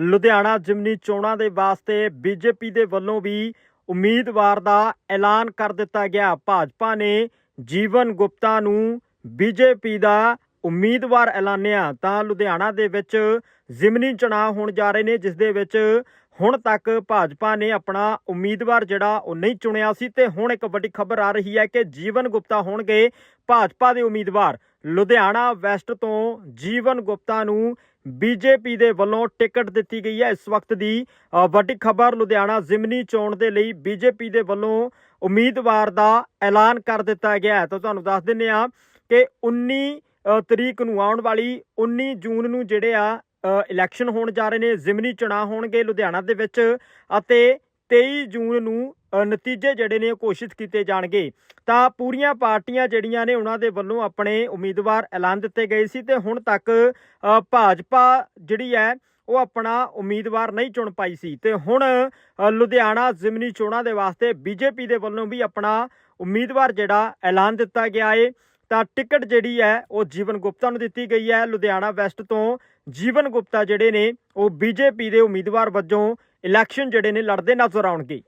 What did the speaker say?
ਲੁਧਿਆਣਾ ਜਿਮਨੀ ਚੋਣਾਂ ਦੇ ਵਾਸਤੇ ਬੀਜੇਪੀ ਦੇ ਵੱਲੋਂ ਵੀ ਉਮੀਦਵਾਰ ਦਾ ਐਲਾਨ ਕਰ ਦਿੱਤਾ ਗਿਆ। ਭਾਜਪਾ ਨੇ ਜੀਵਨ ਗੁਪਤਾ ਨੂੰ ਬੀਜੇਪੀ ਦਾ ਉਮੀਦਵਾਰ ਐਲਾਨਿਆ। ਤਾਂ ਲੁਧਿਆਣਾ ਦੇ ਵਿੱਚ ਜ਼ਿਮਨੀ ਚੋਣਾਂ ਹੋਣ ਜਾ ਰਹੇ ਨੇ, ਜਿਸ ਦੇ ਵਿੱਚ ਹੁਣ ਤੱਕ ਭਾਜਪਾ ਨੇ ਆਪਣਾ ਉਮੀਦਵਾਰ ਜਿਹੜਾ ਉਹ ਨਹੀਂ ਚੁਣਿਆ ਸੀ। ਤੇ ਹੁਣ ਇੱਕ ਵੱਡੀ ਖਬਰ ਆ ਰਹੀ ਹੈ ਕਿ ਜੀਵਨ ਗੁਪਤਾ ਹੋਣਗੇ ਭਾਜਪਾ ਦੇ ਉਮੀਦਵਾਰ। ਲੁਧਿਆਣਾ ਵੈਸਟ ਤੋਂ ਜੀਵਨ ਗੁਪਤਾ ਨੂੰ ਬੀਜੇਪੀ ਦੇ ਵੱਲੋਂ ਟਿਕਟ ਦਿੱਤੀ ਗਈ ਹੈ। ਇਸ ਵਕਤ ਦੀ ਵੱਡੀ ਖਬਰ ਲੁਧਿਆਣਾ ਜ਼ਿਮਨੀ ਚੋਣ ਦੇ ਲਈ ਬੀਜੇਪੀ ਦੇ ਵੱਲੋਂ ਉਮੀਦਵਾਰ ਦਾ ਐਲਾਨ ਕਰ ਦਿੱਤਾ ਗਿਆ ਹੈ। ਤਾਂ ਤੁਹਾਨੂੰ ਦੱਸ ਦਿੰਨੇ ਆ ਕਿ 19 ਤਰੀਕ ਨੂੰ ਆਉਣ ਵਾਲੀ 19 ਜੂਨ ਨੂੰ ਜਿਹੜੇ ਆ ਇਲੈਕਸ਼ਨ ਹੋਣ ਜਾ ਰਹੇ ਨੇ, ਜ਼ਿਮਨੀ ਚੁਣਾਵ ਹੋਣਗੇ ਲੁਧਿਆਣਾ ਦੇ ਵਿੱਚ ਅਤੇ 23 ਜੂਨ ਨੂੰ ਨਤੀਜੇ ਜਿਹੜੇ ਨੇ ਉਹ ਘੋਸ਼ਿਤ ਕੀਤੇ ਜਾਣਗੇ। ਤਾਂ ਪੂਰੀਆਂ ਪਾਰਟੀਆਂ ਜਿਹੜੀਆਂ ਨੇ ਉਹਨਾਂ ਦੇ ਵੱਲੋਂ ਆਪਣੇ ਉਮੀਦਵਾਰ ਐਲਾਨ ਦਿੱਤੇ ਗਏ ਸੀ ਤੇ ਹੁਣ ਤੱਕ ਭਾਜਪਾ ਜਿਹੜੀ ਹੈ, ਉਹ ਆਪਣਾ ਉਮੀਦਵਾਰ ਨਹੀਂ ਚੁਣ ਪਾਈ ਸੀ। ਤੇ ਹੁਣ ਲੁਧਿਆਣਾ ਜ਼ਿਮਨੀ ਚੋਣਾਂ ਦੇ ਵਾਸਤੇ ਬੀਜੇਪੀ ਦੇ ਵੱਲੋਂ ਵੀ ਆਪਣਾ ਉਮੀਦਵਾਰ ਜਿਹੜਾ ਐਲਾਨ ਦਿੱਤਾ ਗਿਆ ਏ। ਤਾਂ ਟਿਕਟ ਜਿਹੜੀ ਹੈ, ਉਹ ਜੀਵਨ ਗੁਪਤਾ ਨੂੰ ਦਿੱਤੀ ਗਈ ਹੈ। ਲੁਧਿਆਣਾ ਵੈਸਟ ਤੋਂ ਜੀਵਨ ਗੁਪਤਾ ਜਿਹੜੇ ਨੇ, ਉਹ ਬੀਜੇਪੀ ਦੇ ਉਮੀਦਵਾਰ ਵਜੋਂ ਇਲੈਕਸ਼ਨ ਜਿਹੜੇ ਨੇ ਲੜਦੇ ਨਜ਼ਰ ਆਉਣਗੇ।